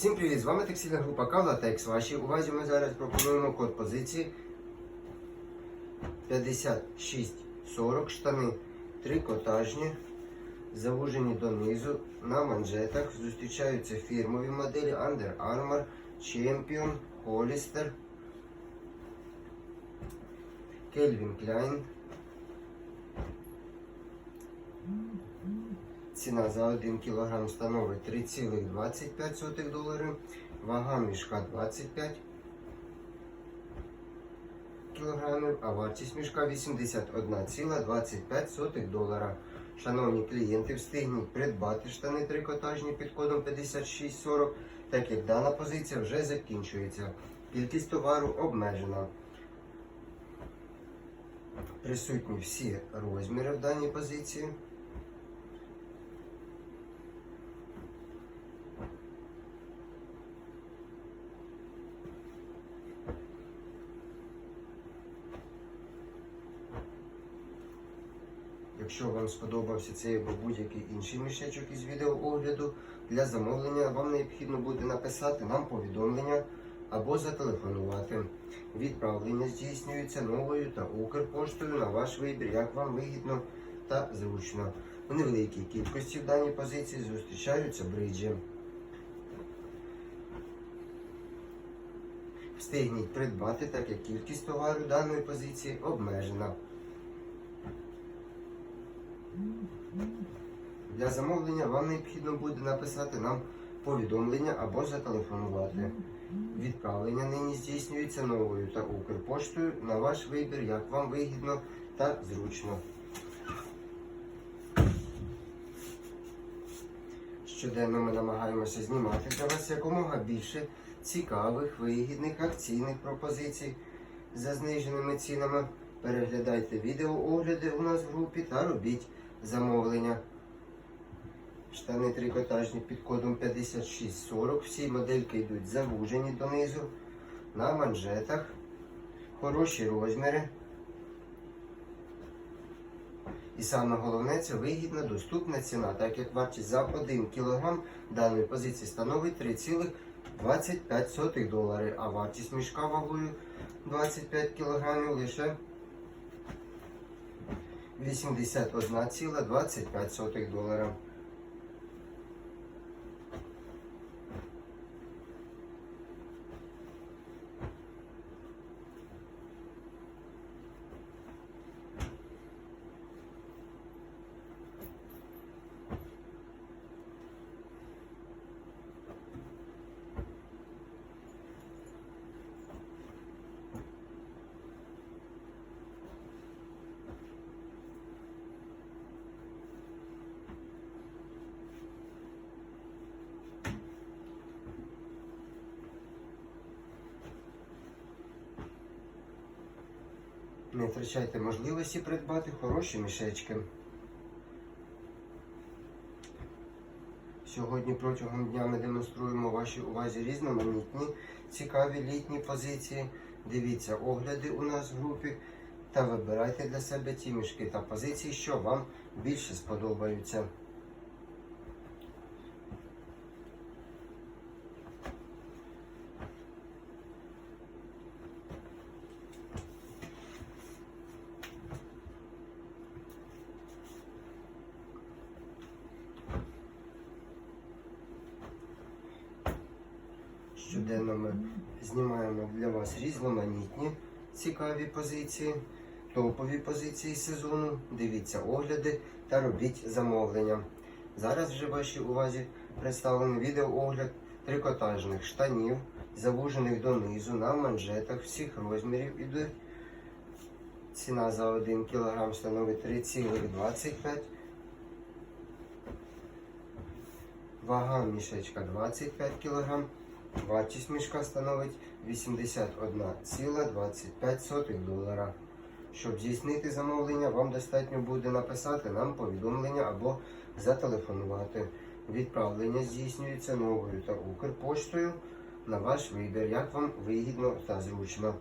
Всім привіт! З вами текстильна група Кавлатекс. Вашій увазі ми зараз пропонуємо код позиції 5640 штани трикотажні, завужені донизу на манжетах. Зустрічаються фірмові моделі Under Armour, Champion, Hollister, Calvin Klein. Ціна за 1 кг становить 3,25 доларів, вага мішка 25 кг, а вартість мішка 81,25 долара. Шановні клієнти, встигніть придбати штани трикотажні під кодом 5640, так як дана позиція вже закінчується. Кількість товару обмежена. Присутні всі розміри в даній позиції. Якщо вам сподобався цей або будь-який інший мішечок із відеоогляду, для замовлення вам необхідно буде написати нам повідомлення або зателефонувати. Відправлення здійснюється новою та Укрпоштою на ваш вибір, як вам вигідно та зручно. У невеликій кількості в даній позиції зустрічаються бриджі. Встигніть придбати, так як кількість товару даної позиції обмежена. Для замовлення вам необхідно буде написати нам повідомлення або зателефонувати. Відправлення нині здійснюється новою та Укрпоштою на ваш вибір, як вам вигідно та зручно. Щоденно ми намагаємося знімати для вас якомога більше цікавих, вигідних акційних пропозицій за зниженими цінами. Переглядайте відеоогляди у нас в групі та робіть замовлення. Штани трикотажні під кодом 5640. Всі модельки йдуть завужені донизу, на манжетах, хороші розміри. І саме головне це вигідна доступна ціна, так як вартість за 1 кг даної позиції становить 3,25 долари, а вартість мішка вагою 25 кг лише 81,25 долара. Не втрачайте можливості придбати хороші мішечки. Сьогодні протягом дня ми демонструємо вашій увазі різноманітні, цікаві літні позиції. Дивіться огляди у нас в групі та вибирайте для себе ті мішки та позиції, що вам більше сподобаються. Щоденно ми знімаємо для вас різноманітні цікаві позиції, топові позиції сезону. Дивіться огляди та робіть замовлення. Зараз вже вашій увазі представлений відеоогляд трикотажних штанів, завужених донизу на манжетах всіх розмірів ідуть. Ціна за 1 кг становить 3,25 Вага мішечка 25 кг. Вартість мішка становить 81,25 долара. Щоб здійснити замовлення, вам достатньо буде написати нам повідомлення або зателефонувати. Відправлення здійснюється новою та Укрпоштою на ваш вибір, як вам вигідно та зручно.